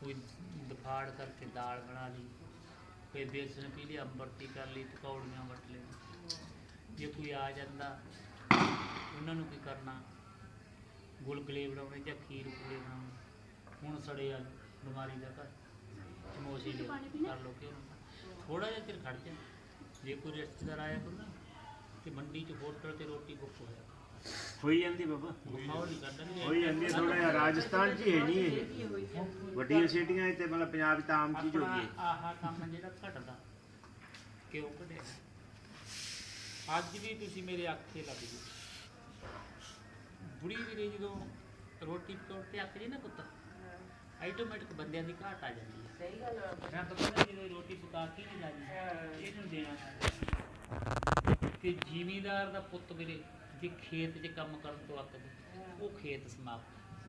ਕੋਈ ਦਫਾੜ ਕਰਕੇ ਦਾਲ ਬਣਾ ਲਈ ਕੋਈ ਬੇਸਣ ਪੀ ਲਈ ਅੰਬਰਤੀ ਕਰ ਲਈ ਪਕੌੜੀਆਂ ਵਟ ਲਈ ਜੇ ਕੋਈ ਆ ਜਾਂਦਾ ਉਹਨਾਂ ਨੂੰ ਕੀ ਕਰਨਾ? ਗੁਲਗੁਲੇ ਬਣਾਉਣੇ ਜਾਂ ਖੀਰ ਗੁਲਗੁਲੇ ਬਣਾਉਣੇ। ਹੁਣ ਸੜੇ ਆ ਬਿਮਾਰੀ ਦਾ ਘਰ ਸਮੋਸੇ ਲਿਓ ਕਰ ਲੋ ਕਿ ਥੋੜਾ ਜਿਹਾ ਚਿਰ ਖੜ ਜਾ। ਜੇ ਕੋਈ ਰਿਸ਼ਤੇਦਾਰ ਆਇਆ ਕਰੂ ਨਾ ਤੇ ਮੰਡੀ ਚ ਹੋਟਲ ਤੇ ਰੋਟੀ ਬੁੱਕ ਹੋਇਆ ਹੋਈ ਜਾਂਦੀ ਬਾਬਾ। ਹੋਈ ਜਾਂਦੀ ਥੋੜਾ ਜਿਹਾ। ਰਾਜਸਥਾਨ 'ਚ ਹੀ ਹੈ ਨਹੀਂ ਇਹ। ਵੱਡੀਆਂ ਸਿਟੀਆਂ ਤੇ ਮਤਲਬ ਪੰਜਾਬ 'ਚ ਤਾਂ ਆਮ ਚੀਜ਼ ਹੋ ਗਈ ਹੈ। ਆਹ ਕੰਮ ਜਿਹੜਾ ਘਟਦਾ ਕਿਉਂ ਘਟਿਆ? ਅੱਜ ਵੀ ਤੁਸੀਂ ਮੇਰੇ ਆਖੇ ਲੱਗ ਜੀ ਬੁੜੀ ਵੀਰੇ ਜਦੋਂ ਰੋਟੀ ਤੋੜ ਤੇ ਜੇ ਨਾ ਪੁੱਤ ਆਟੋਮੈਟਿਕ ਬੰਦਿਆਂ ਦੀ ਘਾਟ ਆ ਜਾਂਦੀ ਹੈ। ਸਹੀ ਗੱਲ ਮੈਂ ਤਾਂ ਕਹਿੰਦਾ ਜਦੋਂ ਰੋਟੀ ਪਕਾ ਕੇ ਨਹੀਂ ਜਾਣੀ ਇਹਨੂੰ ਦੇਣਾ। ਤੇ ਜ਼ਿਮੀਦਾਰ ਦਾ ਪੁੱਤ ਵੀਰੇ ਜੇ ਖੇਤ 'ਚ ਕੰਮ ਕਰਨ ਤੋਂ ਅੱਕ ਜੇ ਉਹ ਖੇਤ ਸਮਾਪਤ।